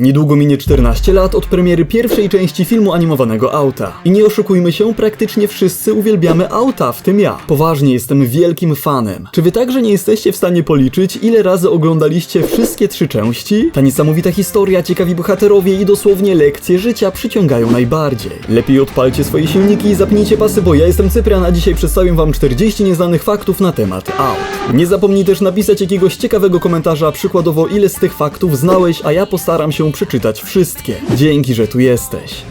Niedługo minie 14 lat od premiery pierwszej części filmu animowanego Auta. I nie oszukujmy się, praktycznie wszyscy uwielbiamy Auta, w tym ja. Poważnie jestem wielkim fanem. Czy wy także nie jesteście w stanie policzyć, ile razy oglądaliście wszystkie trzy części? Ta niesamowita historia, ciekawi bohaterowie i dosłownie lekcje życia przyciągają najbardziej. Lepiej odpalcie swoje silniki i zapnijcie pasy, bo ja jestem Cyprian, a dzisiaj przedstawię wam 40 nieznanych faktów na temat Out. Nie zapomnij też napisać jakiegoś ciekawego komentarza, przykładowo ile z tych faktów znałeś, a ja postaram się przeczytać wszystkie. Dzięki, że tu jesteś.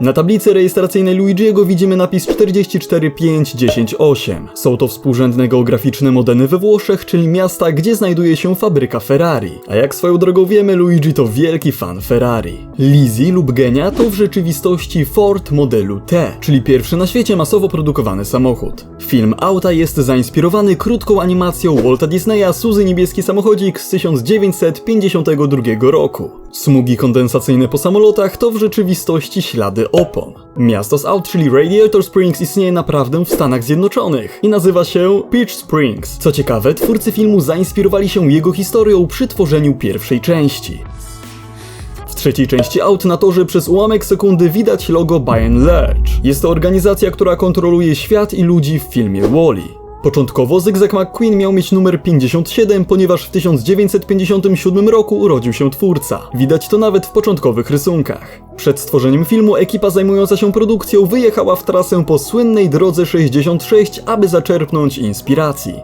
Na tablicy rejestracyjnej Luigi'ego widzimy napis 44518. Są to współrzędne geograficzne modeny we Włoszech, czyli miasta, gdzie znajduje się fabryka Ferrari. A jak swoją drogą wiemy, Luigi to wielki fan Ferrari. Lizzie lub Genia to w rzeczywistości Ford modelu T, czyli pierwszy na świecie masowo produkowany samochód. Film Auta jest zainspirowany krótką animacją Walta Disneya Suzy Niebieski Samochodzik z 1952 roku. Smugi kondensacyjne po samolotach to w rzeczywistości ślady opon. Miasto z Out, czyli Radiator Springs istnieje naprawdę w Stanach Zjednoczonych i nazywa się Peach Springs. Co ciekawe, twórcy filmu zainspirowali się jego historią przy tworzeniu pierwszej części. W trzeciej części Out na torze przez ułamek sekundy widać logo and Large. Jest to organizacja, która kontroluje świat i ludzi w filmie Wall-E. Początkowo Zygzak McQueen miał mieć numer 57, ponieważ w 1957 roku urodził się twórca. Widać to nawet w początkowych rysunkach. Przed stworzeniem filmu ekipa zajmująca się produkcją wyjechała w trasę po słynnej drodze 66, aby zaczerpnąć inspiracji.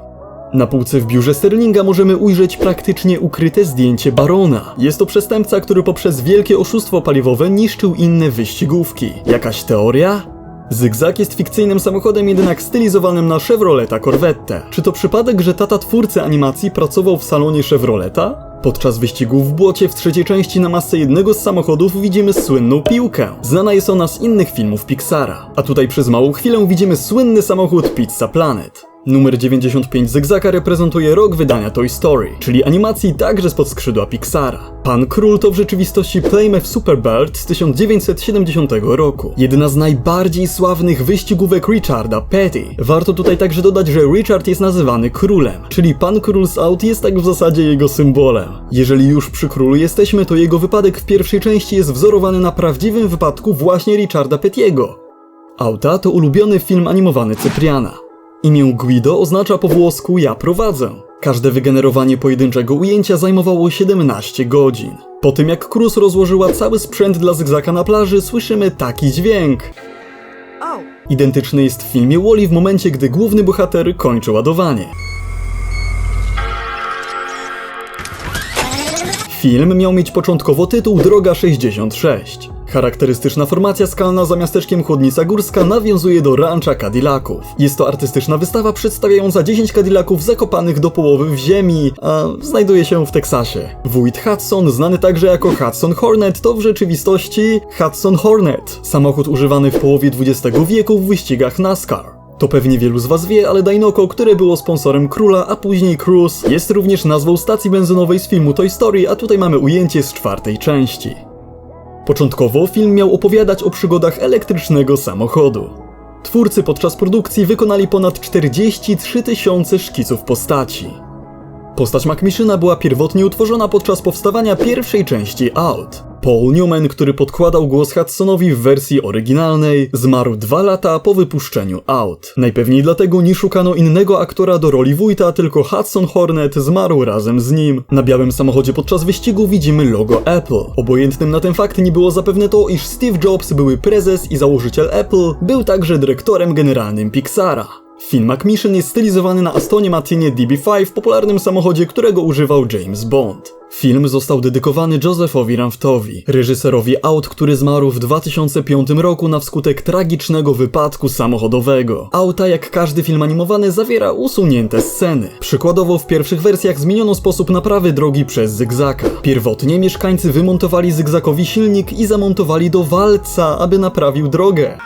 Na półce w biurze Sterlinga możemy ujrzeć praktycznie ukryte zdjęcie Barona. Jest to przestępca, który poprzez wielkie oszustwo paliwowe niszczył inne wyścigówki. Jakaś teoria? Zygzak jest fikcyjnym samochodem, jednak stylizowanym na Chevroleta Corvette. Czy to przypadek, że tata twórcy animacji pracował w salonie Chevroleta? Podczas wyścigu w błocie w trzeciej części na masce jednego z samochodów widzimy słynną piłkę. Znana jest ona z innych filmów Pixara. A tutaj przez małą chwilę widzimy słynny samochód Pizza Planet. Numer 95 Zygzaka reprezentuje rok wydania Toy Story, czyli animacji także spod skrzydła Pixara. Pan Król to w rzeczywistości Plymouth Superbird z 1970 roku. Jedna z najbardziej sławnych wyścigówek Richarda Petty. Warto tutaj także dodać, że Richard jest nazywany królem, czyli Pan Król z Aut jest tak w zasadzie jego symbolem. Jeżeli już przy królu jesteśmy, to jego wypadek w pierwszej części jest wzorowany na prawdziwym wypadku właśnie Richarda Pettiego. Auta to ulubiony film animowany Cypriana. Imię Guido oznacza po włosku ja prowadzę. Każde wygenerowanie pojedynczego ujęcia zajmowało 17 godzin. Po tym jak Cruz rozłożyła cały sprzęt dla zygzaka na plaży, słyszymy taki dźwięk. Oh. Identyczny jest w filmie Wally w momencie, gdy główny bohater kończy ładowanie. Film miał mieć początkowo tytuł Droga 66. Charakterystyczna formacja skalna za miasteczkiem Chłodnica Górska nawiązuje do rancha Cadillaców. Jest to artystyczna wystawa przedstawiająca 10 Cadillaców zakopanych do połowy w ziemi, a znajduje się w Teksasie. Wójt Hudson, znany także jako Hudson Hornet, to w rzeczywistości Hudson Hornet, samochód używany w połowie XX wieku w wyścigach NASCAR. To pewnie wielu z was wie, ale Dinoco, które było sponsorem Króla, a później Cruise, jest również nazwą stacji benzynowej z filmu Toy Story, a tutaj mamy ujęcie z czwartej części. Początkowo film miał opowiadać o przygodach elektrycznego samochodu. Twórcy podczas produkcji wykonali ponad 43 tysiące szkiców postaci. Postać McMishina była pierwotnie utworzona podczas powstawania pierwszej części Out. Paul Newman, który podkładał głos Hudsonowi w wersji oryginalnej, zmarł dwa lata po wypuszczeniu Out. Najpewniej dlatego nie szukano innego aktora do roli wójta, tylko Hudson Hornet zmarł razem z nim. Na białym samochodzie podczas wyścigu widzimy logo Apple. Obojętnym na ten fakt nie było zapewne to, iż Steve Jobs, były prezes i założyciel Apple, był także dyrektorem generalnym Pixara. Film McMission jest stylizowany na Astonie Martinie DB5, popularnym samochodzie, którego używał James Bond. Film został dedykowany Josephowi Ramftowi, reżyserowi aut, który zmarł w 2005 roku na wskutek tragicznego wypadku samochodowego. Auta, jak każdy film animowany, zawiera usunięte sceny. Przykładowo w pierwszych wersjach zmieniono sposób naprawy drogi przez zygzaka. Pierwotnie mieszkańcy wymontowali zygzakowi silnik i zamontowali do walca, aby naprawił drogę.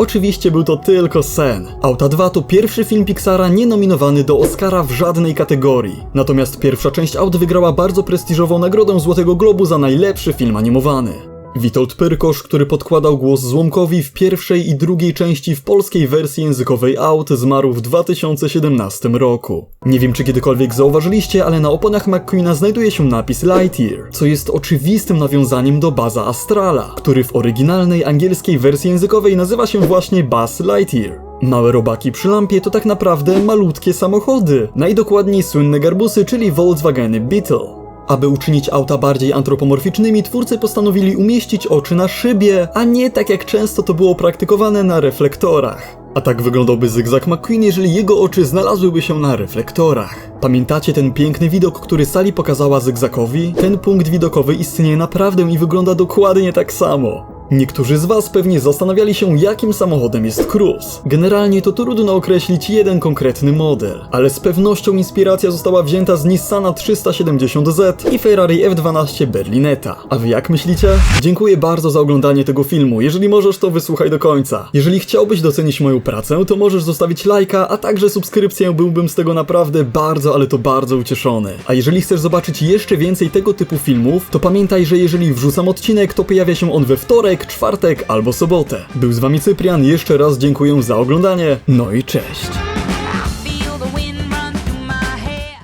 Oczywiście był to tylko sen. Auta 2 to pierwszy film Pixara nie nominowany do Oscara w żadnej kategorii. Natomiast pierwsza część Aut wygrała bardzo prestiżową nagrodę Złotego Globu za najlepszy film animowany. Witold Pyrkosz, który podkładał głos Złomkowi w pierwszej i drugiej części w polskiej wersji językowej Out, zmarł w 2017 roku. Nie wiem, czy kiedykolwiek zauważyliście, ale na oponach McQueena znajduje się napis Lightyear, co jest oczywistym nawiązaniem do Baza Astrala, który w oryginalnej angielskiej wersji językowej nazywa się właśnie Buzz Lightyear. Małe robaki przy lampie to tak naprawdę malutkie samochody, najdokładniej słynne garbusy, czyli Volkswageny Beetle. Aby uczynić auta bardziej antropomorficznymi, twórcy postanowili umieścić oczy na szybie, a nie tak jak często to było praktykowane na reflektorach. A tak wyglądałby Zygzak McQueen, jeżeli jego oczy znalazłyby się na reflektorach. Pamiętacie ten piękny widok, który Sally pokazała Zygzakowi? Ten punkt widokowy istnieje naprawdę i wygląda dokładnie tak samo. Niektórzy z Was pewnie zastanawiali się, jakim samochodem jest Cruze. Generalnie to trudno określić jeden konkretny model, ale z pewnością inspiracja została wzięta z Nissana 370Z i Ferrari F12 Berlinetta. A Wy jak myślicie? Dziękuję bardzo za oglądanie tego filmu. Jeżeli możesz, to wysłuchaj do końca. Jeżeli chciałbyś docenić moją pracę, to możesz zostawić lajka, a także subskrypcję. Byłbym z tego naprawdę bardzo, ale to bardzo ucieszony. A jeżeli chcesz zobaczyć jeszcze więcej tego typu filmów, to pamiętaj, że jeżeli wrzucam odcinek, to pojawia się on we wtorek, czwartek albo sobotę. Był z wami Cyprian, jeszcze raz dziękuję za oglądanie, no i cześć.